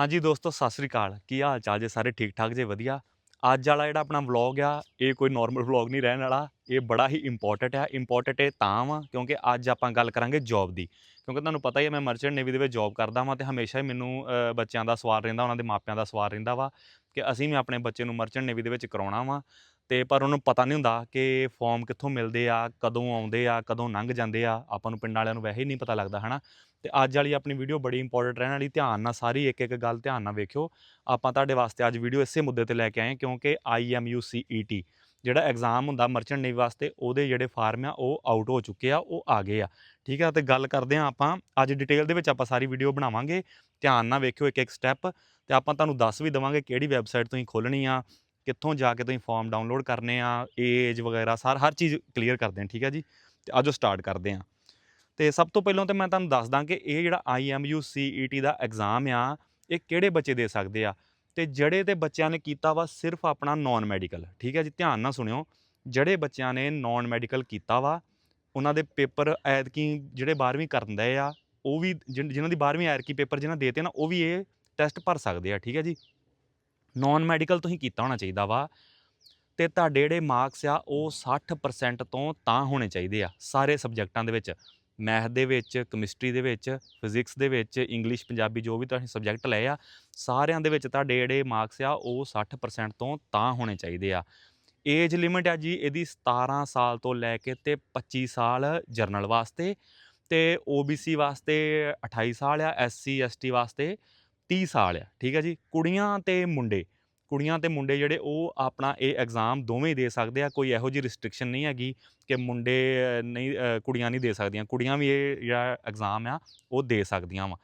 ਹਾਂਜੀ ਦੋਸਤੋ, ਸਤਿ ਸ੍ਰੀ ਅਕਾਲ। ਕੀ ਹਾਲ ਚਾਲ ਜੇ ਸਾਰੇ ਠੀਕ ਠਾਕ ਜੇ? ਵਧੀਆ। ਅੱਜ ਵਾਲਾ ਜਿਹੜਾ ਆਪਣਾ ਵਲੌਗ ਆ, ਇਹ ਕੋਈ ਨਾਰਮਲ ਵਲੌਗ ਨਹੀਂ ਰਹਿਣ ਵਾਲਾ। ਇਹ ਬੜਾ ਹੀ ਇੰਪੋਰਟੈਂਟ ਆ। ਇੰਪੋਰਟੈਂਟ ਇਹ ਤਾਂ ਵਾ, ਕਿਉਂਕਿ ਅੱਜ ਆਪਾਂ ਗੱਲ ਕਰਾਂਗੇ ਜੌਬ ਦੀ। ਕਿਉਂਕਿ ਤੁਹਾਨੂੰ ਪਤਾ ਹੀ ਹੈ ਮੈਂ ਮਰਚੈਂਟ ਨੇਵੀ ਦੇ ਵਿੱਚ ਜੌਬ ਕਰਦਾ ਵਾਂ ਤੇ ਹਮੇਸ਼ਾ ਹੀ ਮੈਨੂੰ ਬੱਚਿਆਂ ਦਾ ਸਵਾਲ ਰਹਿੰਦਾ, ਉਹਨਾਂ ਦੇ ਮਾਪਿਆਂ ਦਾ ਸਵਾਲ ਰਹਿੰਦਾ ਵਾ ਕਿ ਅਸੀਂ ਵੀ ਆਪਣੇ ਬੱਚੇ ਨੂੰ ਮਰਚੈਂਟ ਨੇਵੀ ਦੇ ਵਿੱਚ ਕਰਾਉਣਾ ਵਾ। ਤੇ ਪਰ ਉਹਨੂੰ ਪਤਾ ਨਹੀਂ ਹੁੰਦਾ ਕਿ ਫਾਰਮ ਕਿੱਥੋਂ ਮਿਲਦੇ ਆ, ਕਦੋਂ ਆਉਂਦੇ ਆ, ਕਦੋਂ ਲੰਘ ਜਾਂਦੇ ਆ, ਆਪਾਂ ਨੂੰ ਪਿੰਡ ਵਾਲਿਆਂ ਨੂੰ ਵੈਸੇ ਹੀ ਨਹੀਂ ਪਤਾ ਲੱਗਦਾ, ਹਨਾ? ਤੇ ਅੱਜ ਵਾਲੀ ਆਪਣੀ ਵੀਡੀਓ ਬੜੀ ਇੰਪੋਰਟੈਂਟ ਰਹਿਣ ਵਾਲੀ, ਧਿਆਨ ਨਾਲ ਸਾਰੀ ਇੱਕ ਇੱਕ ਗੱਲ ਧਿਆਨ ਨਾਲ ਵੇਖਿਓ। ਆਪਾਂ ਤੁਹਾਡੇ ਵਾਸਤੇ ਅੱਜ ਵੀਡੀਓ ਇਸੇ ਮੁੱਦੇ ਤੇ ਲੈ ਕੇ ਆਏ ਹਾਂ, ਕਿਉਂਕਿ IMUCET ਜਿਹੜਾ ਐਗਜ਼ਾਮ ਹੁੰਦਾ ਮਰਚੈਂਟ ਨੇਵੀ ਵਾਸਤੇ, ਉਹਦੇ ਜਿਹੜੇ ਫਾਰਮ ਆ, ਉਹ ਆਊਟ ਹੋ ਚੁੱਕੇ ਆ, ਉਹ ਆ ਗਏ ਆ। ਠੀਕ ਆ, ਤੇ ਗੱਲ ਕਰਦੇ ਆ ਆਪਾਂ, ਅੱਜ ਡਿਟੇਲ ਦੇ ਵਿੱਚ ਆਪਾਂ ਸਾਰੀ ਵੀਡੀਓ ਬਣਾਵਾਂਗੇ। ਧਿਆਨ ਨਾਲ ਵੇਖਿਓ ਇੱਕ ਇੱਕ ਸਟੈਪ ਤੇ ਆਪਾਂ ਤੁਹਾਨੂੰ ਦੱਸ ਵੀ ਦਵਾਂਗੇ ਕਿਹੜੀ ਵੈਬਸਾਈਟ ਤੁਸੀਂ ਖੋਲਣੀ ਆ ਕਿੱਥੋਂ ਜਾ ਕੇ ਤੁਸੀਂ ਫਾਰਮ ਡਾਊਨਲੋਡ ਕਰਨੇ ਆ ਏਜ ਵਗੈਰਾ, ਸਾਰ, ਹਰ ਚੀਜ਼ ਕਲੀਅਰ ਕਰਦੇ ਆ, ਠੀਕ ਹੈ ਜੀ? ਤੇ ਆਜੋ ਸਟਾਰਟ ਕਰਦੇ ਆ। ਤੇ ਸਭ ਤੋਂ ਪਹਿਲਾਂ ਤੇ ਮੈਂ ਤੁਹਾਨੂੰ ਦੱਸਦਾ ਕਿ ਇਹ ਜਿਹੜਾ IMUCET ਦਾ ਐਗਜ਼ਾਮ ਆ, ਇਹ ਕਿਹੜੇ ਬੱਚੇ ਦੇ ਸਕਦੇ ਆ? ਤੇ ਜਿਹੜੇ ਤੇ ਬੱਚਿਆਂ ਨੇ ਕੀਤਾ ਵਾ ਸਿਰਫ ਆਪਣਾ ਨਾਨ ਮੈਡੀਕਲ ਠੀਕ ਹੈ ਜੀ? ਧਿਆਨ ਨਾਲ ਸੁਣਿਓ, ਜਿਹੜੇ ਬੱਚਿਆਂ ਨੇ ਨਾਨ ਮੈਡੀਕਲ ਕੀਤਾ ਵਾ, ਉਹਨਾਂ ਦੇ ਪੇਪਰ ਐਤਕੀ ਜਿਹੜੇ 12ਵੀਂ ਕਰਨ ਦਏ ਆ, ਉਹ ਵੀ ਜਿਨ- ਜਿਨ੍ਹਾਂ ਦੀ 12ਵੀਂ ਐਤਕੀ ਪੇਪਰ ਜਿਹਨਾਂ ਦੇਤੇ ਨਾ, ਉਹ ਵੀ ਇਹ ਟੈਸਟ ਭਰ ਸਕਦੇ ਆ, ਠੀਕ ਹੈ ਜੀ? ਨਾਨ ਮੈਡੀਕਲ ਤੁਸੀਂ ਕੀਤਾ ਹੋਣਾ ਚਾਹੀਦਾ ਵਾ। ਤੇ ਤੁਹਾਡੇ ਜਿਹੜੇ ਮਾਰਕਸ ਆ, ਉਹ 60% ਤੋਂ ਤਾਂ ਹੋਣੇ ਚਾਹੀਦੇ ਆ, ਸਾਰੇ ਸਬਜੈਕਟਾਂ ਦੇ ਵਿੱਚ। ਮੈਥ ਦੇ ਵਿੱਚ ਕੈਮਿਸਟਰੀ ਦੇ ਵਿੱਚ ਫਿਜ਼ਿਕਸ ਦੇ ਵਿੱਚ ਇੰਗਲਿਸ਼ ਪੰਜਾਬੀ ਜੋ ਵੀ ਤੁਸੀਂ ਸਬਜੈਕਟ ਲਏ ਆ, ਸਾਰਿਆਂ ਦੇ ਵਿੱਚ ਤੁਹਾਡੇ ਜਿਹੜੇ ਮਾਰਕਸ ਆ, ਉਹ 60% ਤੋਂ ਤਾਂ ਹੋਣੇ ਚਾਹੀਦੇ ਆ। ਏਜ ਲਿਮਿਟ ਆ ਜੀ, ਇਹਦੀ 17 ਸਾਲ ਤੋਂ ਲੈ ਕੇ ਤੇ 25 ਸਾਲ ਜਰਨਲ ਵਾਸਤੇ ਤੇ OBC ਵਾਸਤੇ 28 ਸਾਲ ਆ SC ST ਵਾਸਤੇ। 30 ਸਾਲ ਆ, ਠੀਕ ਹੈ ਜੀ? ਕੁੜੀਆਂ ਤੇ ਮੁੰਡੇ, ਕੁੜੀਆਂ ਤੇ ਮੁੰਡੇ ਜਿਹੜੇ ਉਹ ਆਪਣਾ ਇਹ ਐਗਜ਼ਾਮ ਦੋਵੇਂ ਦੇ ਸਕਦੇ ਆ, ਕੋਈ ਇਹੋ ਜਿਹੀ ਰਿਸਟ੍ਰਿਕਸ਼ਨ ਨਹੀਂ ਹੈਗੀ ਕਿ ਮੁੰਡੇ ਨਹੀਂ ਕੁੜੀਆਂ ਨਹੀਂ ਦੇ ਸਕਦੀਆਂ, ਕੁੜੀਆਂ ਵੀ ਇਹ ਜਿਹੜਾ ਐਗਜ਼ਾਮ ਆ, ਉਹ ਦੇ ਸਕਦੀਆਂ ਵਾ।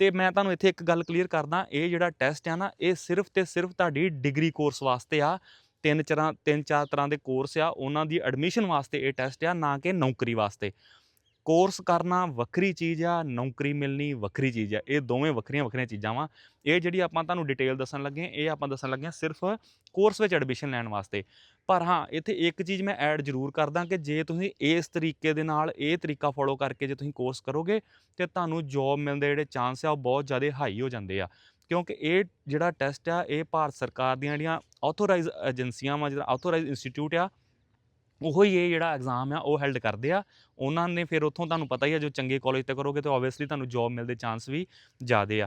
ਤੇ ਮੈਂ ਤੁਹਾਨੂੰ ਇੱਥੇ ਇੱਕ ਗੱਲ ਕਲੀਅਰ ਕਰਦਾ, ਇਹ ਜਿਹੜਾ ਟੈਸਟ ਆ ਨਾ, ਇਹ ਸਿਰਫ ਤੇ ਸਿਰਫ ਤੁਹਾਡੀ ਡਿਗਰੀ ਕੋਰਸ ਵਾਸਤੇ ਆ, ਤਿੰਨ ਚਾਰਾਂ, ਤਿੰਨ ਚਾਰ ਤਰ੍ਹਾਂ ਦੇ ਕੋਰਸ ਆ, ਉਹਨਾਂ ਦੀ ਐਡਮਿਸ਼ਨ ਵਾਸਤੇ ਇਹ ਟੈਸਟ ਆ, ਨਾ ਕਿ ਨੌਕਰੀ ਵਾਸਤੇ। ਕੋਰਸ ਕਰਨਾ ਵੱਖਰੀ ਚੀਜ਼ ਆ, ਨੌਕਰੀ ਮਿਲਣੀ ਵੱਖਰੀ ਚੀਜ਼ ਆ। ਇਹ ਦੋਵੇਂ ਵੱਖਰੀਆਂ ਵੱਖਰੀਆਂ ਚੀਜ਼ਾਂ ਵਾ। ਇਹ ਜਿਹੜੀ ਆਪਾਂ ਤੁਹਾਨੂੰ ਡਿਟੇਲ ਦੱਸਣ ਲੱਗੇ ਇਹ ਆਪਾਂ ਦੱਸਣ ਲੱਗੇ ਹਾਂ ਸਿਰਫ ਕੋਰਸ ਵਿੱਚ ਐਡਮਿਸ਼ਨ ਲੈਣ ਵਾਸਤੇ। ਪਰ ਹਾਂ, ਇੱਥੇ ਇੱਕ ਚੀਜ਼ ਮੈਂ ਐਡ ਜ਼ਰੂਰ ਕਰਦਾ ਕਿ ਜੇ ਤੁਸੀਂ ਇਸ ਤਰੀਕੇ ਦੇ ਨਾਲ ਇਹ ਤਰੀਕਾ ਫੋਲੋ ਕਰਕੇ ਜੇ ਤੁਸੀਂ ਕੋਰਸ ਕਰੋਗੇ, ਤੇ ਤੁਹਾਨੂੰ ਜੌਬ ਮਿਲਣ ਦੇ ਜਿਹੜੇ ਚਾਂਸ ਆ ਉਹ ਬਹੁਤ ਜ਼ਿਆਦਾ ਹਾਈ ਹੋ ਜਾਂਦੇ ਆ। ਕਿਉਂਕਿ ਇਹ ਜਿਹੜਾ ਟੈਸਟ ਆ, ਇਹ ਭਾਰਤ ਸਰਕਾਰ ਦੀਆਂ ਜਿਹੜੀਆਂ ਆਥੋਰਾਈਜ਼ ਏਜੰਸੀਆਂ ਵਾ ਜਿਹੜਾ ਆਥੋਰਾਈਜ਼ ਇੰਸਟੀਚਿਊਟ ਆ ਉਹੋ ਹੀ ਇਹ ਜਿਹੜਾ ਐਗਜ਼ਾਮ ਆ, ਉਹ ਹੈਲਡ ਕਰਦੇ ਆ। ਉਹਨਾਂ ਨੇ ਫਿਰ ਉੱਥੋਂ ਤੁਹਾਨੂੰ ਪਤਾ ਹੀ ਆ, ਜੋ ਚੰਗੇ ਕਾਲਜ ਤੇ ਕਰੋਗੇ ਤੇ ਆਬਵੀਅਸਲੀ ਤੁਹਾਨੂੰ ਜੌਬ ਮਿਲਦੇ ਚਾਂਸ ਵੀ ਜ਼ਿਆਦੇ ਆ।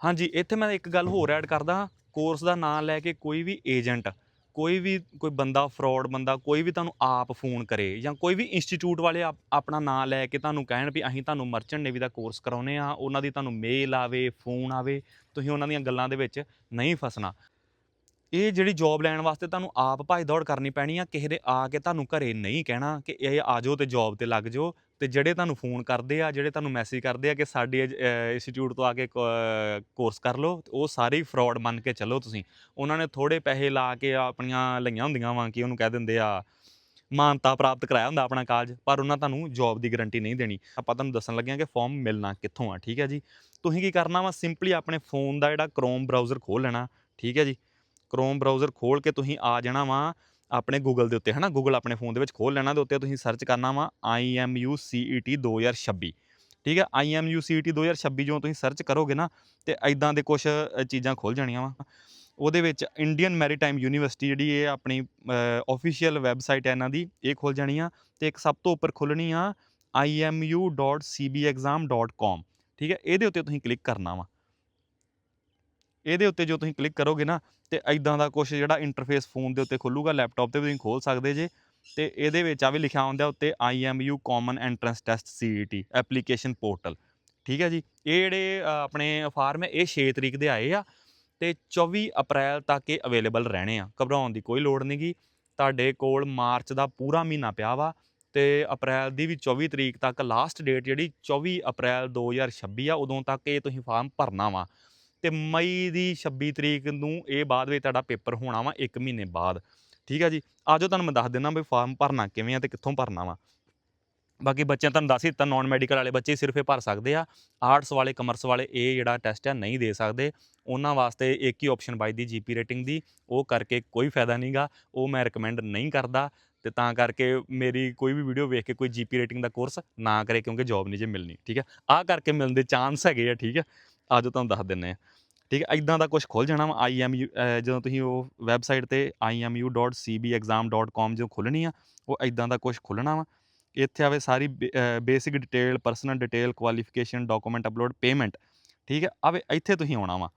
ਹਾਂਜੀ, ਇੱਥੇ ਮੈਂ ਇੱਕ ਗੱਲ ਹੋਰ ਐਡ ਕਰਦਾ ਕੋਰਸ ਦਾ ਨਾਮ ਲੈ ਕੇ ਕੋਈ ਵੀ ਏਜੰਟ ਕੋਈ ਵੀ, ਕੋਈ ਬੰਦਾ ਫਰਾਡ ਬੰਦਾ, ਕੋਈ ਵੀ ਤੁਹਾਨੂੰ ਆਪ ਫੋਨ ਕਰੇ ਜਾਂ ਕੋਈ ਵੀ ਇੰਸਟੀਚਿਊਟ ਵਾਲੇ ਆਪਣਾ ਨਾਮ ਲੈ ਕੇ ਤੁਹਾਨੂੰ ਕਹਿਣ ਵੀ ਅਸੀਂ ਤੁਹਾਨੂੰ ਮਰਚੈਂਟ ਨੇਵੀ ਦਾ ਕੋਰਸ ਕਰਾਉਨੇ ਆ ਉਹਨਾਂ ਦੀ ਤੁਹਾਨੂੰ ਮੇਲ ਆਵੇ ਫੋਨ ਆਵੇ, ਤੁਸੀਂ ਉਹਨਾਂ ਦੀਆਂ ਗੱਲਾਂ ਦੇ ਵਿੱਚ ਨਹੀਂ ਫਸਣਾ। ਇਹ ਜਿਹੜੀ ਜੌਬ ਲੈਣ ਵਾਸਤੇ ਤੁਹਾਨੂੰ ਆਪ ਭੱਜ ਦੌੜ ਕਰਨੀ ਪੈਣੀ ਆ, ਕਿਸੇ ਦੇ ਆ ਕੇ ਤੁਹਾਨੂੰ ਘਰੇ ਨਹੀਂ ਕਹਿਣਾ ਕਿ ਇਹ ਆ ਜਾਓ ਤੇ ਜੌਬ ਤੇ ਲੱਗ ਜਾਓ ਤੇ ਜਿਹੜੇ ਤੁਹਾਨੂੰ ਫੋਨ ਕਰਦੇ ਆ, ਜਿਹੜੇ ਤੁਹਾਨੂੰ ਮੈਸੇਜ ਕਰਦੇ ਆ ਕਿ ਸਾਡੇ ਇੰਸਟੀਚਿਊਟ ਤੋਂ ਆ ਕੇ ਕੋਰਸ ਕਰ ਲਓ ਉਹ ਸਾਰੇ ਹੀ ਫਰਾਡ ਮੰਨ ਕੇ ਚੱਲੋ ਤੁਸੀਂ। ਉਹਨਾਂ ਨੇ ਥੋੜੇ ਪੈਸੇ ਲਾ ਕੇ ਆਪਣੀਆਂ ਲਈਆਂ ਹੁੰਦੀਆਂ ਵਾਂ ਕਿ ਉਹਨੂੰ ਕਹਿ ਦਿੰਦੇ ਆ, ਮਾਨਤਾ ਪ੍ਰਾਪਤ ਕਰਾਇਆ ਹੁੰਦਾ ਆਪਣਾ ਕਾਲਜ, ਪਰ ਉਹਨਾਂ ਤੁਹਾਨੂੰ ਜੌਬ ਦੀ ਗਾਰੰਟੀ ਨਹੀਂ ਦੇਣੀ। ਆਪਾਂ ਤੁਹਾਨੂੰ ਦੱਸਣ ਲੱਗੇ ਹਾਂ ਕਿ ਫਾਰਮ ਮਿਲਣਾ ਕਿੱਥੋਂ ਆ, ਠੀਕ ਹੈ ਜੀ? ਤੁਸੀਂ ਕੀ ਕਰਨਾ ਵਾ? ਸਿੰਪਲੀ ਆਪਣੇ ਫੋਨ ਦਾ ਜਿਹੜਾ ਕ੍ਰੋਮ ਬਰਾਊਜ਼ਰ ਖੋਲ ਲੈਣਾ, ਠੀਕ ਹੈ ਜੀ? ਕ੍ਰੋਮ ਬਰਾਊਜ਼ਰ ਖੋਲ ਕੇ ਤੁਸੀਂ ਆ ਜਾਣਾ ਵਾ ਆਪਣੇ ਗੂਗਲ ਦੇ ਉੱਤੇ, ਹਨਾ? ਗੂਗਲ ਆਪਣੇ ਫੋਨ ਦੇ ਵਿੱਚ ਖੋਲ ਲੈਣਾ, ਦੇ ਉੱਤੇ ਤੁਸੀਂ ਸਰਚ ਕਰਨਾ ਵਾ IMUCET 2026 ਠੀਕ ਹੈ? IMUCET 2026 ਜਦੋਂ ਤੁਸੀਂ ਸਰਚ ਕਰੋਗੇ ਨਾ, ਤੇ ਐਦਾਂ ਦੇ ਕੁਝ ਚੀਜ਼ਾਂ ਖੁੱਲ ਜਾਣੀਆਂ ਵਾ। ਉਹਦੇ ਵਿੱਚ ਇੰਡੀਅਨ ਮੈਰੀਟਾਈਮ ਯੂਨੀਵਰਸਿਟੀ ਜਿਹੜੀ ਇਹ ਆਪਣੀ ਆਫੀਸ਼ੀਅਲ ਵੈਬਸਾਈਟ ਹੈ ਇਹਨਾਂ ਦੀ, ਇਹ ਖੁੱਲ ਜਾਣੀ ਆ। ਤੇ ਇੱਕ ਸਭ ਤੋਂ ਉੱਪਰ ਖੁੱਲਣੀ ਆ imu.cbexam.com ਠੀਕ ਹੈ? ਇਹਦੇ ਉੱਤੇ ਤੁਸੀਂ ਕਲਿੱਕ ਕਰਨਾ ਵਾ। ਇਹਦੇ ਉੱਤੇ ਜੋ ਤੁਸੀਂ ਕਲਿੱਕ ਕਰੋਗੇ ਨਾ, ਤੇ ਐਦਾਂ ਦਾ ਕੁਝ ਜਿਹੜਾ ਇੰਟਰਫੇਸ ਫੋਨ ਦੇ ਉੱਤੇ ਖੁੱਲੂਗਾ ਲੈਪਟਾਪ ਤੇ ਵੀ ਤੁਸੀਂ ਖੋਲ ਸਕਦੇ ਜੇ। ਤੇ ਇਹਦੇ ਵਿੱਚ ਆ ਵੀ ਲਿਖਿਆ ਹੁੰਦਾ ਉੱਤੇ IMU Common Entrance Test CET application portal ਠੀਕ ਹੈ ਜੀ? ਇਹ ਜਿਹੜੇ ਆਪਣੇ ਫਾਰਮ ਹੈ, ਇਹ 6 ਤਰੀਕ ਦੇ ਆਏ ਆ, ਤੇ 24 ਅਪ੍ਰੈਲ ਤੱਕ ਇਹ ਅਵੇਲੇਬਲ ਰਹਿਣੇ ਆ। ਘਬਰਾਉਣ ਦੀ ਕੋਈ ਲੋੜ ਨਹੀਂਗੀ ਤੁਹਾਡੇ ਕੋਲ ਮਾਰਚ ਦਾ ਪੂਰਾ ਮਹੀਨਾ ਪਿਆ ਵਾ, ਤੇ ਅਪ੍ਰੈਲ ਦੀ ਵੀ 24 ਤਰੀਕ ਤੱਕ ਲਾਸਟ ਡੇਟ ਜਿਹੜੀ 24 ਅਪ੍ਰੈਲ 2026 ਆ, ਉਦੋਂ ਤੱਕ ਇਹ ਤੁਸੀਂ ਫਾਰਮ ਭਰਨਾ ਵਾ। ਤੇ ਮਈ ਦੀ 26 ਤਰੀਕ ਨੂੰ ਇਹ ਬਾਅਦ ਵਿੱਚ ਤੁਹਾਡਾ ਪੇਪਰ ਹੋਣਾ ਵਾ 1 ਮਹੀਨੇ ਬਾਅਦ। ਠੀਕ ਆ ਜੀ? ਆਜੋ ਤੁਹਾਨੂੰ ਮੈਂ ਦੱਸ ਦਿੰਦਾ ਵੀ ਫਾਰਮ ਭਰਨਾ ਕਿਵੇਂ ਆ ਤੇ ਕਿੱਥੋਂ ਭਰਨਾ ਵਾ। ਬਾਕੀ ਬੱਚਿਆਂ ਤੁਹਾਨੂੰ ਦੱਸ ਹੀ ਦਿੱਤਾ ਨਾਨ ਮੈਡੀਕਲ ਵਾਲੇ ਬੱਚੇ ਸਿਰਫ ਇਹ ਭਰ ਸਕਦੇ ਆ। ਆਰਟਸ ਵਾਲੇ ਕਮਰਸ ਵਾਲੇ ਇਹ ਜਿਹੜਾ ਟੈਸਟ ਆ ਨਹੀਂ ਦੇ ਸਕਦੇ। ਉਹਨਾਂ ਵਾਸਤੇ ਇੱਕ ਹੀ ਆਪਸ਼ਨ ਬਾਈ ਦੀ ਜੀਪੀ ਰੇਟਿੰਗ ਦੀ। ਉਹ ਕਰਕੇ ਕੋਈ ਫਾਇਦਾ ਨਹੀਂਗਾ ਉਹ ਮੈਂ ਰეკਮੈਂਡ ਨਹੀਂ ਕਰਦਾ। ਤੇ ਤਾਂ ਕਰਕੇ ਮੇਰੀ ਕੋਈ ਵੀ ਵੀਡੀਓ ਵੇਖ ਕੇ ਕੋਈ ਜੀਪੀ ਰੇਟਿੰਗ ਦਾ ਕੋਰਸ ਨਾ ਕਰੇ ਕਿਉਂਕਿ ਜੌਬ ਨਹੀਂ ਜੇ ਮਿਲਣੀ। ਠੀਕ ਹੈ ਆਹ ਕਰਕੇ ਮਿਲਣ ਦੇ ਚਾਂਸ ਹੈਗੇ ਆ, ਠੀਕ ਹੈ ਆਜੋ ਤੁਹਾਨੂੰ ਦੱਸ ਦਿੰਨੇ ਆ। ਠੀਕ ਹੈ ਇਦਾਂ ਦਾ ਕੁਝ ਖੁੱਲ ਜਾਣਾ ਵਾ ਆਈਐਮਯੂ ਜਦੋਂ ਤੁਸੀਂ ਉਹ ਵੈਬਸਾਈਟ ਤੇ imu.cbexam.com ਜੋ ਖੁੱਲਣੀ ਆ, ਉਹ ਇਦਾਂ ਦਾ ਕੁਝ ਖੁੱਲਣਾ ਵਾ। ਇੱਥੇ ਆਵੇ ਸਾਰੀ basic detail personal detail qualification document upload payment ਠੀਕ ਹੈ, ਆਵੇ ਇੱਥੇ ਤੁਸੀਂ ਆਉਣਾ ਵਾ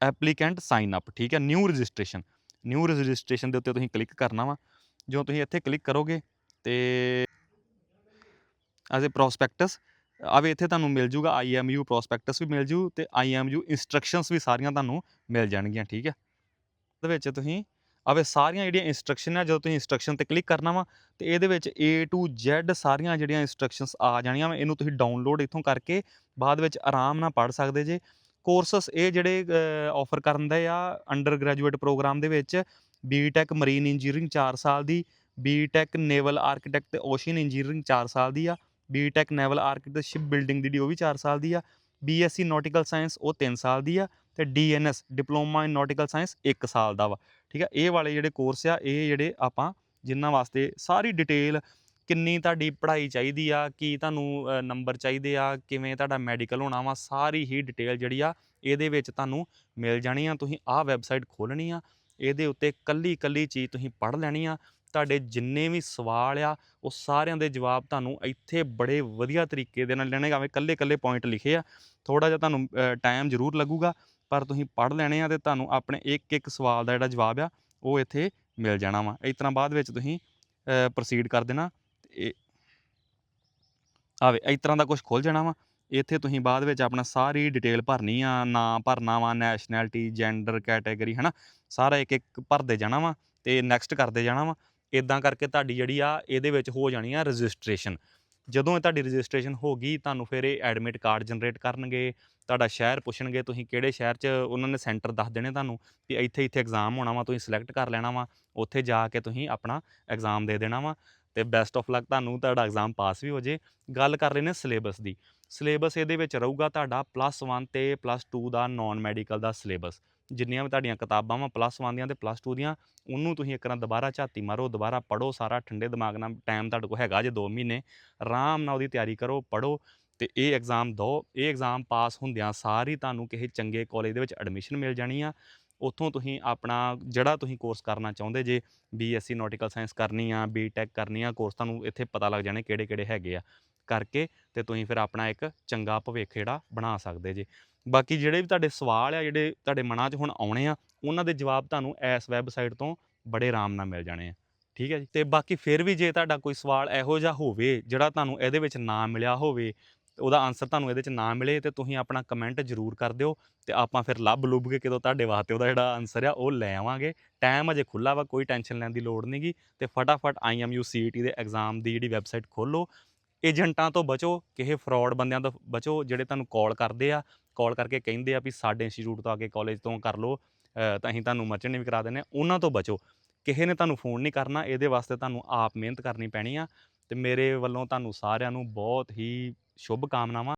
ਐਪਲੀਕੈਂਟ ਸਾਈਨ ਅਪ ਠੀਕ ਹੈ ਨਿਊ ਰਜਿਸਟ੍ਰੇਸ਼ਨ ਨਿਊ ਰਜਿਸਟ੍ਰੇਸ਼ਨ ਦੇ ਉੱਤੇ ਤੁਸੀਂ ਕਲਿੱਕ ਕਰਨਾ ਵਾ, ਜਦੋਂ ਤੁਸੀਂ ਇੱਥੇ ਕਲਿੱਕ ਕਰੋਗੇ ਤੇ ਐਜ਼ ਅ ਪ੍ਰੋਸਪੈਕਟਸ ਆਵੇ ਇੱਥੇ ਤੁਹਾਨੂੰ ਮਿਲ ਜੂਗਾ ਆਈਐਮਯੂ ਪ੍ਰੋਸਪੈਕਟਸ ਵੀ ਮਿਲ ਜੂ ਤੇ ਆਈਐਮਯੂ ਇਨਸਟਰਕਸ਼ਨਸ ਵੀ ਸਾਰੀਆਂ ਤੁਹਾਨੂੰ ਮਿਲ ਜਾਣਗੀਆਂ, ਠੀਕ ਹੈ? ਉਹਦੇ ਵਿੱਚ ਤੁਸੀਂ ਆਵੇ ਸਾਰੀਆਂ ਜਿਹੜੀਆਂ ਇਨਸਟਰਕਸ਼ਨ ਆ, ਜਦੋਂ ਤੁਸੀਂ ਇਨਸਟਰਕਸ਼ਨ ਤੇ ਕਲਿੱਕ ਕਰਨਾ ਵਾ, ਤੇ ਇਹਦੇ ਵਿੱਚ A to Z ਸਾਰੀਆਂ ਜਿਹੜੀਆਂ ਇਨਸਟਰਕਸ਼ਨਸ ਆ ਜਾਣੀਆਂ ਵਾ, ਇਹਨੂੰ ਤੁਸੀਂ ਡਾਊਨਲੋਡ ਇੱਥੋਂ ਕਰਕੇ ਬਾਅਦ ਵਿੱਚ ਆਰਾਮ ਨਾਲ ਪੜ੍ਹ ਸਕਦੇ ਜੇ। ਕੋਰਸਸ ਇਹ ਜਿਹੜੇ ਆਫਰ ਕਰਨ ਦੇ ਆ ਅੰਡਰ ਗ੍ਰੈਜੂਏਟ ਪ੍ਰੋਗਰਾਮ ਦੇ ਵਿੱਚ ਬੀਟੈਕ ਮਰੀਨ ਇੰਜੀਨੀਅਰਿੰਗ 4 ਸਾਲ ਦੀ ਬੀਟੈਕ ਨੇਵਲ ਆਰਕੀਟੈਕਟ ਤੇ ਓਸ਼ੀਅਨ ਇੰਜੀਨੀਅਰਿੰਗ 4 ਸਾਲ ਦੀ ਆ। B Tech naval architect ship building ਦੀ ਡੀ ਉਹ ਵੀ 4 ਸਾਲ ਦੀ ਆ ਬੀਐਸਸੀ ਨੌਟੀਕਲ ਸਾਇੰਸ ਉਹ 3 ਸਾਲ ਦੀ ਆ ਤੇ DNS diploma in nautical science 1 ਸਾਲ ਦਾ ਵਾ, ਠੀਕ ਆ? ਇਹ ਵਾਲੇ ਜਿਹੜੇ ਕੋਰਸ ਆ, ਇਹ ਜਿਹੜੇ ਆਪਾਂ ਜਿਨ੍ਹਾਂ ਵਾਸਤੇ ਸਾਰੀ ਡਿਟੇਲ ਕਿੰਨੀ ਤੁਹਾਡੀ ਪੜ੍ਹਾਈ ਚਾਹੀਦੀ ਆ, ਕੀ ਤੁਹਾਨੂੰ ਨੰਬਰ ਚਾਹੀਦੇ ਆ, ਕਿਵੇਂ ਤੁਹਾਡਾ ਮੈਡੀਕਲ ਹੋਣਾ ਵਾ, ਸਾਰੀ ਹੀ ਡਿਟੇਲ ਜਿਹੜੀ ਆ, ਇਹਦੇ ਵਿੱਚ ਤੁਹਾਨੂੰ ਮਿਲ ਜਾਣੀ ਆ, ਤੁਸੀਂ ਆਹ ਵੈਬਸਾਈਟ ਖੋਲਣੀ ਆ ਇਹਦੇ ਉੱਤੇ ਕੱਲੀ ਕੱਲੀ ਚੀਜ਼ ਤੁਸੀਂ ਪੜ੍ਹ ਲੈਣੀ ਆ। ਤੁਹਾਡੇ ਜਿੰਨੇ ਵੀ ਸਵਾਲ ਆ, ਉਹ ਸਾਰਿਆਂ ਦੇ ਜਵਾਬ ਤੁਹਾਨੂੰ ਇੱਥੇ ਬੜੇ ਵਧੀਆ ਤਰੀਕੇ ਦੇ ਨਾਲ ਲੈਣੇ ਆਵੇਂ ਕੱਲੇ ਕੱਲੇ ਪੁਆਇੰਟ ਲਿਖੇ ਆ। ਥੋੜਾ ਜਿਹਾ ਤੁਹਾਨੂੰ ਟਾਈਮ ਜ਼ਰੂਰ ਲੱਗੂਗਾ, ਪਰ ਤੁਸੀਂ ਪੜ੍ਹ ਲੈਣੇ ਆ ਤੇ ਤੁਹਾਨੂੰ ਆਪਣੇ ਇੱਕ ਇੱਕ ਸਵਾਲ ਦਾ ਜਿਹੜਾ ਜਵਾਬ ਆ, ਉਹ ਇੱਥੇ ਮਿਲ ਜਾਣਾ ਵਾ। ਇਸ ਤਰ੍ਹਾਂ ਬਾਅਦ ਵਿੱਚ ਤੁਸੀਂ ਪ੍ਰੋਸੀਡ ਕਰ ਦੇਣਾ ਤੇ ਇਹ ਆਵੇ, ਇਸ ਤਰ੍ਹਾਂ ਦਾ ਕੁਝ ਖੁੱਲ ਜਾਣਾ ਵਾ। ਇੱਥੇ ਤੁਸੀਂ ਬਾਅਦ ਵਿੱਚ ਆਪਣਾ ਸਾਰੀ ਡਿਟੇਲ ਭਰਨੀ ਆ, ਨਾਂ ਭਰਨਾ ਵਾ ਨੈਸ਼ਨੈਲਿਟੀ ਜੈਂਡਰ ਕੈਟਾਗਰੀ ਹਨਾ? ਸਾਰਾ ਇੱਕ ਇੱਕ ਭਰਦੇ ਜਾਣਾ ਵਾ ਤੇ ਨੈਕਸਟ ਕਰਦੇ ਜਾਣਾ ਵਾ। ਇਦਾਂ ਕਰਕੇ ਤੁਹਾਡੀ ਜਿਹੜੀ ਆ, ਇਹਦੇ ਵਿੱਚ ਹੋ ਜਾਣੀ ਆ ਰਜਿਸਟ੍ਰੇਸ਼ਨ ਜਦੋਂ ਇਹ ਤੁਹਾਡੀ ਰਜਿਸਟ੍ਰੇਸ਼ਨ ਹੋ ਗਈ, ਤੁਹਾਨੂੰ ਫਿਰ ਇਹ ਐਡਮਿਟ ਕਾਰਡ ਜਨਰੇਟ ਕਰਨਗੇ, ਤੁਹਾਡਾ ਸ਼ਹਿਰ ਪੁੱਛਣਗੇ, ਤੁਸੀਂ ਕਿਹੜੇ ਸ਼ਹਿਰ 'ਚ, ਉਹਨਾਂ ਨੇ ਸੈਂਟਰ ਦੱਸ ਦੇਣੇ ਤੁਹਾਨੂੰ ਵੀ ਇੱਥੇ ਇੱਥੇ ਐਗਜ਼ਾਮ ਹੋਣਾ ਵਾ, ਤੁਸੀਂ ਸਿਲੈਕਟ ਕਰ ਲੈਣਾ ਵਾ, ਉੱਥੇ ਜਾ ਕੇ ਤੁਸੀਂ ਆਪਣਾ ਐਗਜ਼ਾਮ ਦੇ ਦੇਣਾ ਵਾ ਤੇ ਬੈਸਟ ਆਫ ਲੱਕ ਤੁਹਾਨੂੰ ਤੁਹਾਡਾ ਐਗਜ਼ਾਮ ਪਾਸ ਵੀ ਹੋ ਜੇ। ਗੱਲ ਕਰ ਰਹੇ ਨੇ ਸਿਲੇਬਸ ਦੀ। ਸਿਲੇਬਸ ਇਹਦੇ ਵਿੱਚ ਰਹੂਗਾ ਤੁਹਾਡਾ ਪਲੱਸ 1 ਤੇ ਪਲੱਸ 2 ਦਾ ਨਾਨ ਮੈਡੀਕਲ ਦਾ ਸਿਲੇਬਸ। ਜਿੰਨੀਆਂ ਵੀ ਤੁਹਾਡੀਆਂ ਕਿਤਾਬਾਂ ਵਾ ਪਲੱਸ 1 ਦੀਆਂ ਤੇ ਪਲੱਸ 2 ਦੀਆਂ, ਉਹਨੂੰ ਤੁਸੀਂ ਇੱਕ ਵਾਰ ਦੁਬਾਰਾ ਝਾਤੀ ਮਾਰੋ, ਦੁਬਾਰਾ ਪੜੋ ਸਾਰਾ ਠੰਡੇ ਦਿਮਾਗ ਨਾਲ ਟਾਈਮ ਤੁਹਾਡੇ ਕੋਲ ਹੈਗਾ ਜੇ 2 ਮਹੀਨੇ। ਆਰਾਮ ਨਾਲ ਉਹਦੀ ਤਿਆਰੀ ਕਰੋ ਪੜੋ ਤੇ ਇਹ ਐਗਜ਼ਾਮ ਦਿਓ। ਇਹ ਐਗਜ਼ਾਮ ਪਾਸ ਹੁੰਦਿਆਂ ਸਾਰੀ ਤੁਹਾਨੂੰ ਕਿਸੇ ਚੰਗੇ ਕਾਲਜ ਦੇ ਵਿੱਚ ਐਡਮਿਸ਼ਨ ਮਿਲ ਜਾਣੀ ਆ। ਉੱਥੋਂ ਤੁਸੀਂ ਆਪਣਾ ਜਿਹੜਾ ਤੁਸੀਂ ਕੋਰਸ ਕਰਨਾ ਚਾਹੁੰਦੇ ਜੇ ਬੀਐਸਸੀ ਨੌਟੀਕਲ ਸਾਇੰਸ ਕਰਨੀ ਆ ਬੀਟੈਕ ਕਰਨੀ ਆ ਕੋਰਸ ਤੁਹਾਨੂੰ ਇੱਥੇ ਪਤਾ ਲੱਗ ਜਾਣੇ ਕਿਹੜੇ ਕਿਹੜੇ ਹੈਗੇ ਆ। ਕਰਕੇ ਤੇ ਤੁਸੀਂ ਫਿਰ ਆਪਣਾ ਇੱਕ ਚੰਗਾ ਭਵਿੱਖ ਜਿਹੜਾ ਬਣਾ ਸਕਦੇ ਜੇ। ਬਾਕੀ ਜਿਹੜੇ ਵੀ ਤੁਹਾਡੇ ਸਵਾਲ ਆ, ਜਿਹੜੇ ਤੁਹਾਡੇ ਮਨਾਂ 'ਚ ਹੁਣ ਆਉਣੇ ਆ, ਉਹਨਾਂ ਦੇ ਜਵਾਬ ਤੁਹਾਨੂੰ ਇਸ ਵੈਬਸਾਈਟ ਤੋਂ ਬੜੇ ਆਰਾਮ ਨਾਲ ਮਿਲ ਜਾਣੇ ਆ। ਠੀਕ ਹੈ ਜੀ? ਤੇ ਬਾਕੀ ਫਿਰ ਵੀ ਜੇ ਤੁਹਾਡਾ ਕੋਈ ਸਵਾਲ ਇਹੋ ਜਿਹਾ ਹੋਵੇ, ਜਿਹੜਾ ਤੁਹਾਨੂੰ ਇਹਦੇ ਵਿੱਚ ਨਾ ਮਿਲਿਆ ਹੋਵੇ, ਉਹਦਾ ਆਨਸਰ ਤੁਹਾਨੂੰ ਇਹਦੇ 'ਚ ਨਾ ਮਿਲੇ ਤੇ ਤੁਸੀਂ ਆਪਣਾ ਕਮੈਂਟ ਜ਼ਰੂਰ ਕਰ ਦਿਓ ਤੇ ਆਪਾਂ ਫਿਰ ਲੱਭ ਲੁੱਭ ਕੇ ਕਿਦੋਂ ਤੁਹਾਡੇ ਵਾਸਤੇ ਉਹਦਾ ਜਿਹੜਾ ਆਨਸਰ ਆ, ਉਹ ਲੈ ਆਵਾਂਗੇ। ਟਾਈਮ ਅਜੇ ਖੁੱਲਾ ਵਾ, ਕੋਈ ਟੈਨਸ਼ਨ ਲੈਣ ਦੀ ਲੋੜ ਨਹੀਂਗੀ ਤੇ ਫਟਾਫਟ ਆਈਐਮਯੂ ਸੀਈਟੀ ਦੇ ਐਗਜ਼ਾਮ ਦੀ ਜਿਹੜੀ ਵੈਬਸਾਈਟ ਖੋਲੋ ਏਜੰਟਾਂ ਤੋਂ ਬਚੋ ਕਿਸੇ ਫਰਾਡ ਬੰਦਿਆਂ ਤੋਂ ਬਚੋ, ਜਿਹੜੇ ਤੁਹਾਨੂੰ ਕਾਲ ਕਰਦੇ ਆ ਕਾਲ ਕਰਕੇ ਕਹਿੰਦੇ ਆ ਵੀ ਸਾਡੇ ਇੰਸਟੀਚਿਊਟ ਤੋਂ ਆ ਕੇ ਕਾਲਜ ਤੋਂ ਕਰ ਲਓ ਤਾਂ ਅਸੀਂ ਤੁਹਾਨੂੰ ਮਰਚੈਂਟ ਵੀ ਕਰਾ ਦਿੰਦੇ ਆ ਉਹਨਾਂ ਤੋਂ ਬਚੋ। ਕਿਸੇ ਨੇ ਤੁਹਾਨੂੰ ਫੋਨ ਨਹੀਂ ਕਰਨਾ, ਇਹਦੇ ਵਾਸਤੇ ਤੁਹਾਨੂੰ ਆਪ ਮਿਹਨਤ ਕਰਨੀ ਪੈਣੀ ਆ, ਤੇ ਮੇਰੇ ਵੱਲੋਂ ਤੁਹਾਨੂੰ ਸਾਰਿਆਂ ਨੂੰ ਬਹੁਤ ਹੀ ਸ਼ੁਭ ਕਾਮਨਾਵਾਂ।